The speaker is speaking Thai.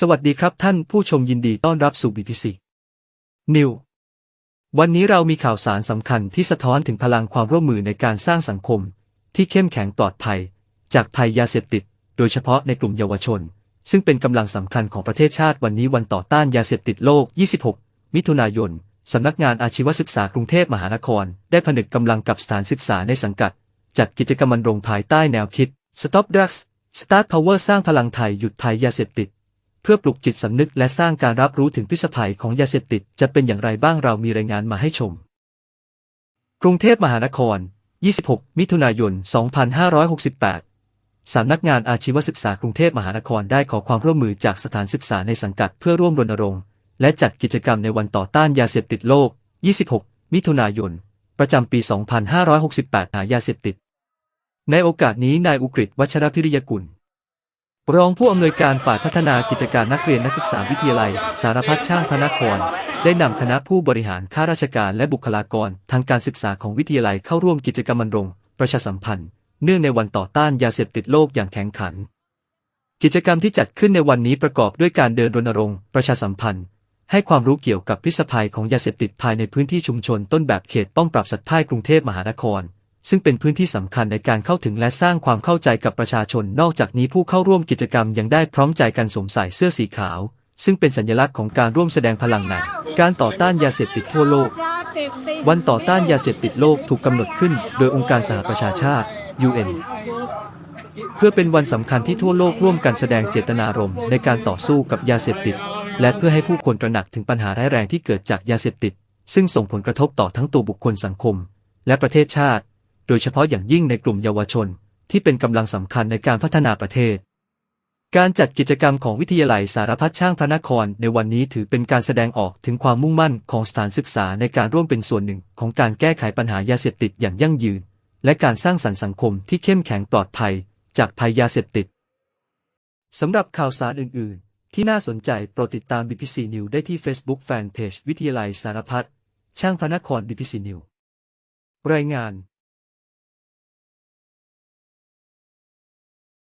สวัสดีครับท่านผู้ชมยินดีต้อนรับสู่ BBC New วันนี้เรามีข่าวสารสำคัญที่สะท้อนถึงพลังความร่วมมือในการสร้างสังคม ที่เข้มแข็งปลอดภัย จากภัยยาเสพติด โดยเฉพาะในกลุ่มเยาวชน ซึ่งเป็นกำลังสำคัญของประเทศชาติวันนี้วันต่อต้านยาเสพติดโลก 26 มิถุนายนสำนักงานอาชีวศึกษากรุงเทพมหานคร ได้ผนึกกำลังกับสถานศึกษาในสังกัด จัดกิจกรรมรณรงค์ภายใต้แนวคิด Stop Drugs Start Power สร้างพลังไทยหยุดภัยยาเสพติด พื่อปลุกจิตสำนึกและสร้างการรับรู้ถึงพิษภัยของยาเสพติดจะเป็นอย่างไรบ้างเรามีรายงานมาให้ชม กรุงเทพมหานคร 26 มิถุนายน 2568 สำนักงานอาชีวศึกษากรุงเทพมหานครได้ขอความร่วมมือจากสถานศึกษาในสังกัดเพื่อร่วมรณรงค์ และจัดกิจกรรมในวันต่อต้านยาเสพติดโลก 26 มิถุนายน ประจำปี 2568 หายาเสพติด ในโอกาสนี้นายอุกฤษวัชรพิริยกุล รองผู้อำนวยการฝ่ายพัฒนากิจการนักเรียนนักศึกษาวิทยาลัย สารพัดช่างพระนคร ได้นำคณะผู้บริหารข้าราชการและบุคลากร ทางการศึกษาของวิทยาลัยเข้าร่วมกิจกรรมรณรง ประชาสัมพันธ์ เนื่องในวันต่อต้านยาเสพติดโลกอย่างแข็งขัน กิจกรรมที่จัดขึ้นในวันนี้ประกอบด้วยการเดินรณรงค์ประชาสัมพันธ์ ให้ความรู้เกี่ยวกับพิษภัยของยาเสพติดภายในพื้นที่ชุมชนต้นแบบเขตป้อมปราบสัตว์พ่ายกรุงเทพมหานคร ซึ่งเป็นพื้นที่สำคัญในการเข้าถึงและสร้างความเข้าใจกับประชาชน นอกจากนี้ผู้เข้าร่วมกิจกรรมยังได้พร้อมใจกันสวมใส่เสื้อสีขาว ซึ่งเป็นสัญลักษณ์ของการร่วมแสดงพลังในการต่อต้านยาเสพติดทั่วโลก วันต่อต้านยาเสพติดโลกถูกกำหนดขึ้น โดยองค์การสหประชาชาติ UN เพื่อเป็นวันสำคัญที่ทั่วโลกร่วมกันแสดงเจตนารมณ์ในการต่อสู้กับยาเสพติด และเพื่อให้ผู้คนตระหนักถึงปัญหาร้ายแรงที่เกิดจากยาเสพติด ซึ่งส่งผลกระทบต่อทั้งตัวบุคคลสังคม และประเทศชาติ โดยเฉพาะอย่างยิ่งในกลุ่มเยาวชน ที่เป็นกำลังสำคัญในการพัฒนาประเทศ การจัดกิจกรรมของวิทยาลัยสารพัดช่างพระนครในวันนี้ถือเป็นการแสดงออกถึงความมุ่งมั่นของสถานศึกษาในการร่วมเป็นส่วนหนึ่งของการแก้ไขปัญหายาเสพติดอย่างยั่งยืน และการสร้างสรรค์สังคมที่เข้มแข็งปลอดภัย จากภัยยาเสพติดสำหรับข่าวสารอื่น ๆ ที่น่าสนใจโปรดติดตาม BBC News ได้ที่ Facebook Fanpage วิทยาลัยสารพัดช่างพระนคร BBC News รายงาน